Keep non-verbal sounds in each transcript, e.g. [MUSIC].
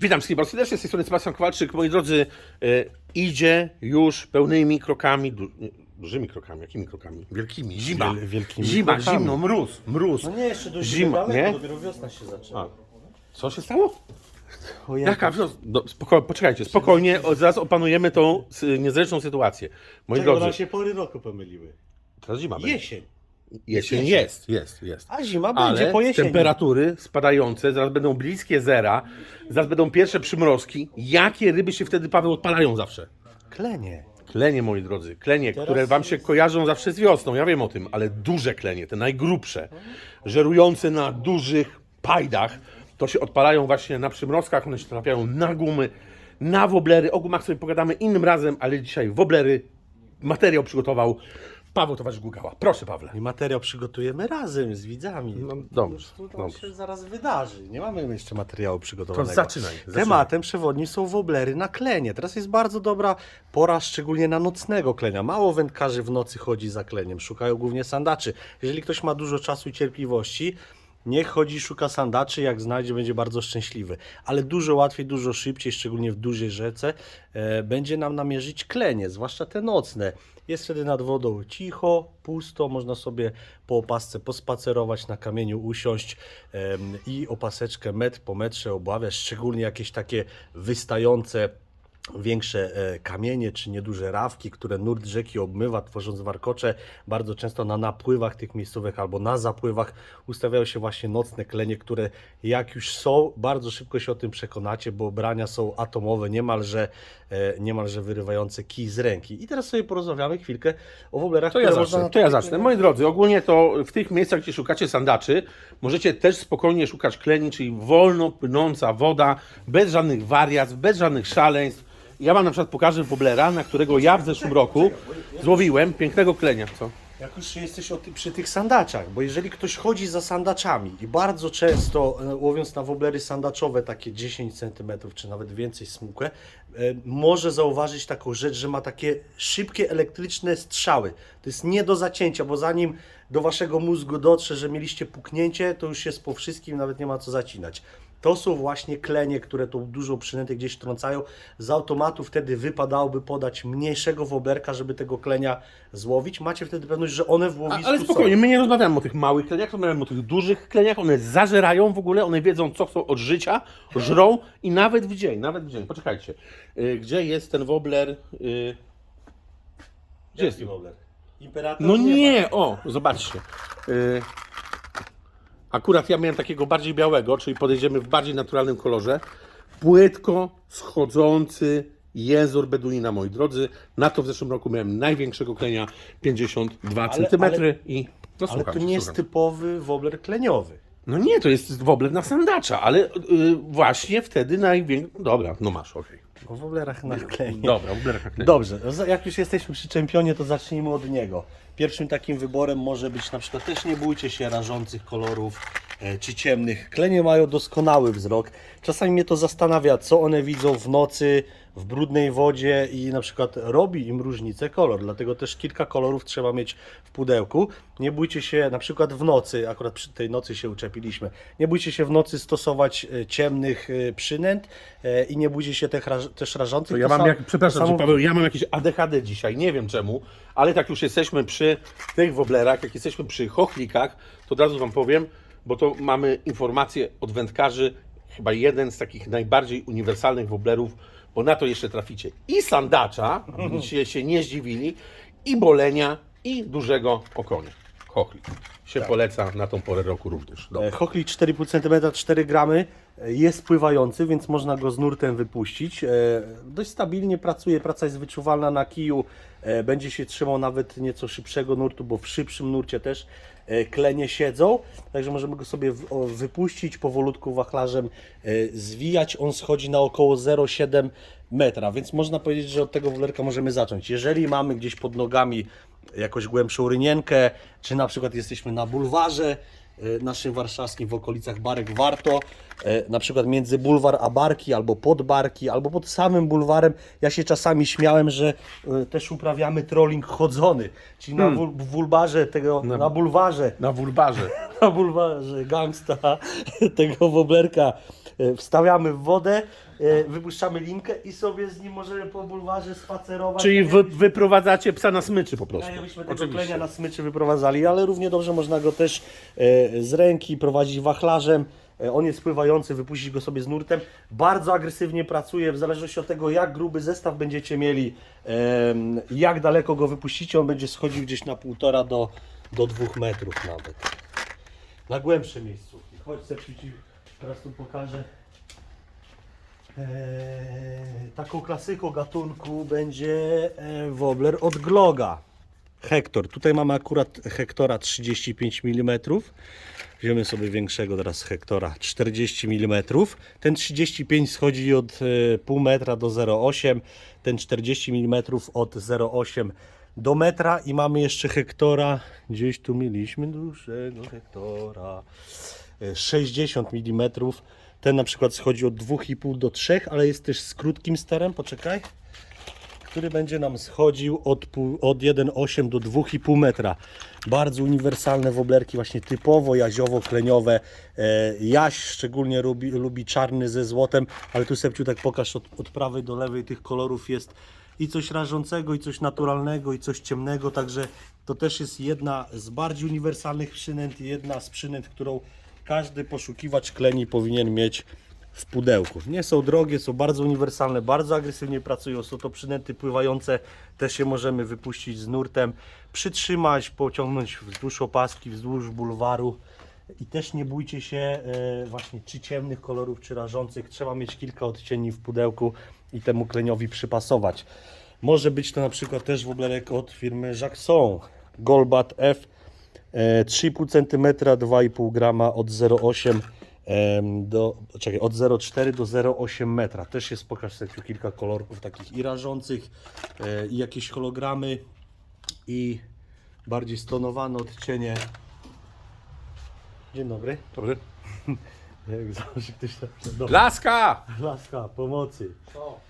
Witam wszystkich bardzo serdecznie, z tej strony Sebastian Kowalczyk. Moi drodzy, e, idzie już pełnymi krokami, dużymi krokami, jakimi krokami? Wielkimi, zima. Wiel- wielkimi zima, krokami. zimno, mróz, mróz. No nie, jeszcze do Zima, zimy daleko, nie? dopiero wiosna się zaczyna. A. Co się stało? Ojej. Jaka wiosna? Do, spoko, poczekajcie, spokojnie, o, zaraz opanujemy tą niezręczną sytuację. Moi Czego drodzy, nam się pory roku pomyliły? teraz zima będzie. Jesień. Jesień jest, jest, jest. A zima będzie Ale po jesieni. temperatury spadające, zaraz będą bliskie zera, zaraz będą pierwsze przymrozki. Jakie ryby się wtedy, Paweł, odpalają zawsze? Klenie. Klenie, moi drodzy, klenie, Teraz które wam się kojarzą zawsze z wiosną, ja wiem o tym, ale duże klenie, te najgrubsze, żerujące na dużych pajdach, to się odpalają właśnie na przymrozkach, one się trafiają na gumy, na woblery. O gumach sobie pogadamy innym razem, ale dzisiaj woblery, materiał przygotował Paweł Towarzysz Gugała. Proszę, Pawle. I materiał przygotujemy razem z widzami. No, dobrze, To, to dobrze. się zaraz wydarzy. Nie mamy jeszcze materiału przygotowanego. To zaczynaj, zaczynaj. Tematem przewodnim są woblery na klenie. Teraz jest bardzo dobra pora, szczególnie na nocnego klenia. Mało wędkarzy w nocy chodzi za kleniem, szukają głównie sandaczy. Jeżeli ktoś ma dużo czasu i cierpliwości, Niech chodzi, szuka sandaczy, jak znajdzie, będzie bardzo szczęśliwy. Ale dużo łatwiej, dużo szybciej, szczególnie w dużej rzece, e, będzie nam namierzyć klenie, zwłaszcza te nocne. Jest wtedy nad wodą cicho, pusto, można sobie po opasce pospacerować, na kamieniu usiąść em, i opaseczkę metr po metrze obławiać, szczególnie jakieś takie wystające większe e, kamienie czy nieduże rawki, które nurt rzeki obmywa, tworząc warkocze. Bardzo często na napływach tych miejscówek albo na zapływach ustawiają się właśnie nocne klenie, które jak już są, bardzo szybko się o tym przekonacie, bo brania są atomowe, niemalże, e, niemalże wyrywające kij z ręki. I teraz sobie porozmawiamy chwilkę o woblerach, To ja można zacznę, na to ja zacznę. Moi drodzy, ogólnie to w tych miejscach, gdzie szukacie sandaczy, możecie też spokojnie szukać kleni, czyli wolno płynąca woda, bez żadnych wariacji, bez żadnych szaleństw. Ja wam na przykład pokażę woblera, na którego ja w zeszłym roku złowiłem pięknego klenia. Co? Jak już jesteś ty, przy tych sandaczach, bo jeżeli ktoś chodzi za sandaczami i bardzo często e, łowiąc na woblery sandaczowe takie 10 cm czy nawet więcej smukłe, e, może zauważyć taką rzecz, że ma takie szybkie elektryczne strzały. To jest nie do zacięcia, bo zanim do waszego mózgu dotrze, że mieliście puknięcie, to już jest po wszystkim, nawet nie ma co zacinać. To są właśnie klenie, które tą dużą przynętę gdzieś trącają. Z automatu wtedy wypadałoby podać mniejszego woblerka, żeby tego klenia złowić. Macie wtedy pewność, że one w A, łowisku ale są. spokojnie, my nie rozmawiamy o tych małych kleniach, rozmawiamy o tych dużych kleniach. One zażerają w ogóle, one wiedzą, co chcą od życia, żrą i nawet w dzień, nawet w dzień. Poczekajcie, y, gdzie jest ten wobler? y, Gdzie jest? Jaki wobler? Imperator? No ma. nie, o, zobaczcie. Akurat ja miałem takiego bardziej białego, czyli podejdziemy w bardziej naturalnym kolorze. Płytko schodzący jęzor beduina, moi drodzy. Na to w zeszłym roku miałem największego klenia 52 Ale- cm ale- i no, Ale słucham, to nie jest słucham. typowy wobler kleniowy. No nie, to jest wobler na sandacza, ale y, właśnie wtedy największy... Dobra, no masz, okej. O woblerach na klenie. Dobra, na klenie. Dobrze, jak już jesteśmy przy czempionie, to zacznijmy od niego. Pierwszym takim wyborem może być na przykład, też nie bójcie się rażących kolorów e, czy ciemnych. Klenie mają doskonały wzrok. Czasami mnie to zastanawia, co one widzą w nocy, w brudnej wodzie i na przykład robi im różnicę kolor. Dlatego też kilka kolorów trzeba mieć w pudełku. Nie bójcie się na przykład w nocy, akurat przy tej nocy się uczepiliśmy, nie bójcie się w nocy stosować e, ciemnych e, przynęt e, i nie bójcie się tych też rażących. To ja mam, sam- jak, przepraszam, samo- Paweł, ja mam jakieś ADHD dzisiaj, nie wiem czemu, ale tak już jesteśmy przy tych woblerach, jak jesteśmy przy chochlikach, to od razu Wam powiem, bo to mamy informacje od wędkarzy, chyba jeden z takich najbardziej uniwersalnych woblerów, bo na to jeszcze traficie i sandacza, [LAUGHS] byście się nie zdziwili, i bolenia, i dużego okonia. Chochlik się poleca na tą porę roku również. Dobra. Chochlik 4,5 cm, 4 gramy, e, jest pływający, więc można go z nurtem wypuścić. E, Dość stabilnie pracuje, praca jest wyczuwalna na kiju, e, będzie się trzymał nawet nieco szybszego nurtu, bo w szybszym nurcie też e, klenie siedzą, także możemy go sobie w- o, wypuścić, powolutku wachlarzem e, zwijać. On schodzi na około 0,7 metra, więc można powiedzieć, że od tego woblerka możemy zacząć. Jeżeli mamy gdzieś pod nogami jakąś głębszą rynienkę, czy na przykład jesteśmy na bulwarze e, naszym warszawskim w okolicach Barek, warto. E, na przykład między bulwar a Barki, albo pod Barki, albo pod samym bulwarem. Ja się czasami śmiałem, że e, też uprawiamy trolling chodzony, czyli na w bulwarze tego, na bulwarze. Na wulbarze. [LAUGHS] na bulwarze gangsta [LAUGHS] tego woblerka wstawiamy w wodę, e, wypuszczamy linkę i sobie z nim możemy po bulwarze spacerować. Czyli wy, wyprowadzacie psa na smyczy po prostu. tak jakbyśmy tego Oczywiście. klenia na smyczy wyprowadzali, ale równie dobrze można go też e, z ręki prowadzić wachlarzem. E, On jest pływający, wypuścić go sobie z nurtem. Bardzo agresywnie pracuje, w zależności od tego, jak gruby zestaw będziecie mieli, jak daleko go wypuścicie, on będzie schodził gdzieś na półtora do, do dwóch metrów nawet. Na głębsze miejscówki. Chodź, Sepsi, ci teraz tu pokażę. Eee, taką klasyką gatunku będzie e, wobler od Gloga. Hektor. Tutaj mamy akurat Hektora 35 mm. Wziąmy sobie większego teraz Hektora 40 mm. Ten 35 schodzi od e, pół metra do 0,8. Ten 40 mm od 0,8 do metra i mamy jeszcze Hektora. Gdzieś tu mieliśmy dużego Hektora. E, 60 mm. Ten na przykład schodzi od 2,5 do 3, ale jest też z krótkim sterem. Poczekaj który będzie nam schodził od, od 1,8 do 2,5 metra. Bardzo uniwersalne woblerki, właśnie typowo jaziowo-kleniowe. E, Jaś szczególnie lubi, lubi czarny ze złotem, ale tu Sepciu tak pokaż od, od prawej do lewej tych kolorów jest i coś rażącego, i coś naturalnego, i coś ciemnego, także to też jest jedna z bardziej uniwersalnych przynęt jedna z przynęt, którą każdy poszukiwacz kleni powinien mieć w pudełku. Nie są drogie, są bardzo uniwersalne, bardzo agresywnie pracują. Są to przynęty pływające, też się możemy wypuścić z nurtem, przytrzymać, pociągnąć wzdłuż opaski, wzdłuż bulwaru. I też nie bójcie się e, właśnie czy ciemnych kolorów, czy rażących. Trzeba mieć kilka odcieni w pudełku i temu kleniowi przypasować. Może być to na przykład też woblerek od firmy Jackson. Golbat F 3,5 cm, 2,5 grama od 0,8 em, do, czekaj, od 0,4 do 0,8 metra. Też jest, pokaż sobie tu kilka kolorków takich i rażących, e, i jakieś hologramy, i bardziej stonowane odcienie. Dzień dobry. Dobry. [LAUGHS] Jak zawsze ktoś tam. Laska! Laska, pomocy.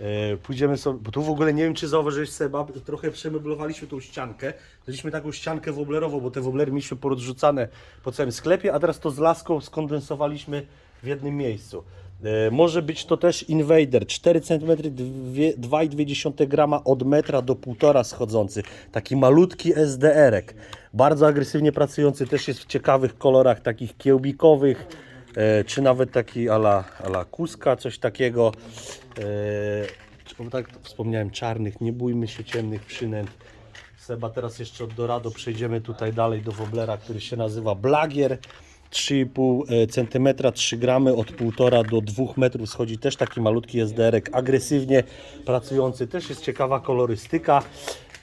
E, pójdziemy sobie, bo tu w ogóle nie wiem czy zauważyłeś Seba, trochę przemeblowaliśmy tą ściankę. Daliśmy taką ściankę woblerową, bo te woblery mieliśmy porozrzucane po całym sklepie, a teraz to z laską skondensowaliśmy w jednym miejscu. E, może być to też Invader, 4 cm, 2,2 grama od metra do 1,5 schodzący. Taki malutki SDR-ek. Bardzo agresywnie pracujący, też jest w ciekawych kolorach, takich kiełbikowych czy nawet taki ala, ala kuska, coś takiego. E, tak wspomniałem, czarnych, nie bójmy się ciemnych przynęt. Seba, teraz jeszcze od Dorado przejdziemy tutaj dalej do woblera, który się nazywa Blagier. 3,5 cm, 3 gramy, od 1,5 do 2 metrów schodzi też taki malutki SDR-ek, agresywnie pracujący, też jest ciekawa kolorystyka.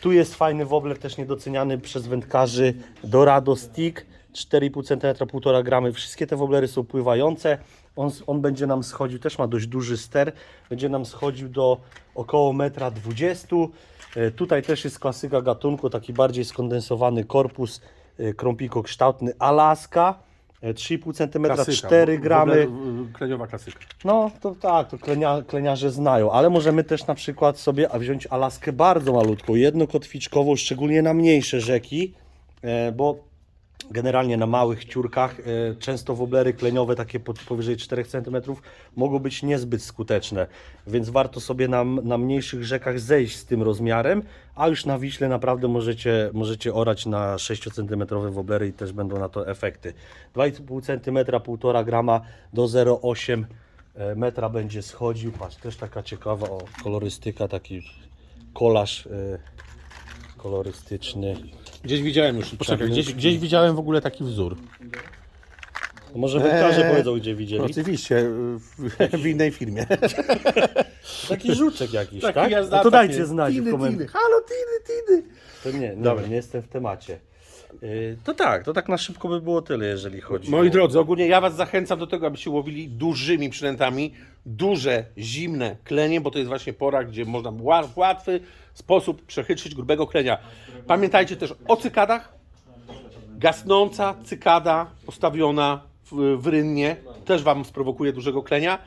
Tu jest fajny wobler, też niedoceniany przez wędkarzy Dorado Stick, 4,5 cm, 1,5 gramy. Wszystkie te woblery są pływające. On, on będzie nam schodził, też ma dość duży ster, będzie nam schodził do około 1,20 m. E, Tutaj też jest klasyka gatunku, taki bardziej skondensowany korpus, e, krąpiko kształtny Alaska, e, 3,5 cm, 4 gramy. Kleniowa klasyka. No to tak, to klenia, kleniarze znają, ale możemy też na przykład sobie wziąć Alaskę bardzo malutką, jednokotwiczkową, szczególnie na mniejsze rzeki, e, bo generalnie na małych ciurkach e, często woblery kleniowe, takie powyżej 4 cm, mogą być niezbyt skuteczne, więc warto sobie na, na mniejszych rzekach zejść z tym rozmiarem, a już na Wiśle naprawdę możecie, możecie orać na 6 cm woblery i też będą na to efekty. 2,5 cm, 1,5 grama do 0,8 e, metra będzie schodził. Patrz, też taka ciekawa o, kolorystyka, taki kolaż e, kolorystyczny. Gdzieś widziałem już, poczekaj, gdzieś, gdzieś widziałem w ogóle taki wzór. Może wędkarze Eee, powiedzą, gdzie widzieli. Oczywiście, w, w innej firmie. [LAUGHS] Taki żuczek jakiś, Taki tak? No to dajcie znać tiny, w komentarzach. tiny. Halo, tiny, tiny. To nie, dobra, nie jestem w temacie. Yy, to tak, to tak na szybko by było tyle, jeżeli chodzi Moi o... drodzy, ogólnie ja Was zachęcam do tego, abyście łowili dużymi przynętami, duże, zimne klenie, bo to jest właśnie pora, gdzie można w ła- w łatwy sposób przechytrzyć grubego klenia. Pamiętajcie też o cykadach. Gasnąca cykada postawiona w, w rynnie też Wam sprowokuje dużego klenia.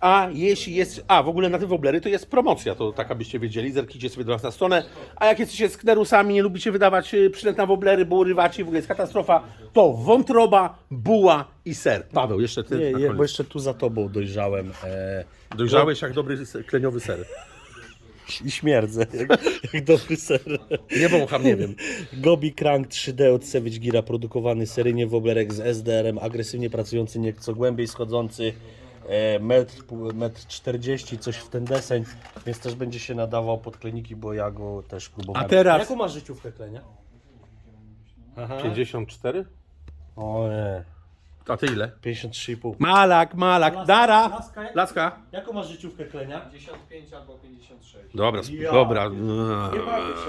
A jeśli jest. A w ogóle na te woblery to jest promocja, to tak abyście wiedzieli. Zerknijcie sobie do nas na stronę. A jak jesteście sknerusami, nie lubicie wydawać y, przynęt na woblery, bo urywacie, w ogóle jest katastrofa, to wątroba, buła i ser. Paweł, jeszcze ty. Nie, na koniec. bo jeszcze tu za tobą dojrzałem e, Dojrzałeś jak dobry kleniowy ser. I śmierdzę, jak, jak dobry ser. Nie wącham, nie wiem. Gobi Crank 3D od Savage Gira, produkowany seryjnie woblerek z SDR-em, agresywnie pracujący, nieco głębiej schodzący, e, metr, metr 40, coś w ten deseń, więc też będzie się nadawał pod kleniki, bo ja go też próbowałem. A teraz- Jaką masz życiówkę klenia? Aha. 54? O nie, A ty ile? 53,5. Malak, malak, dara! Laska, jak- Laska. Jaką masz życiówkę klenia? 55 albo 56. Dobra, Ja. dobra. Nie bawię się.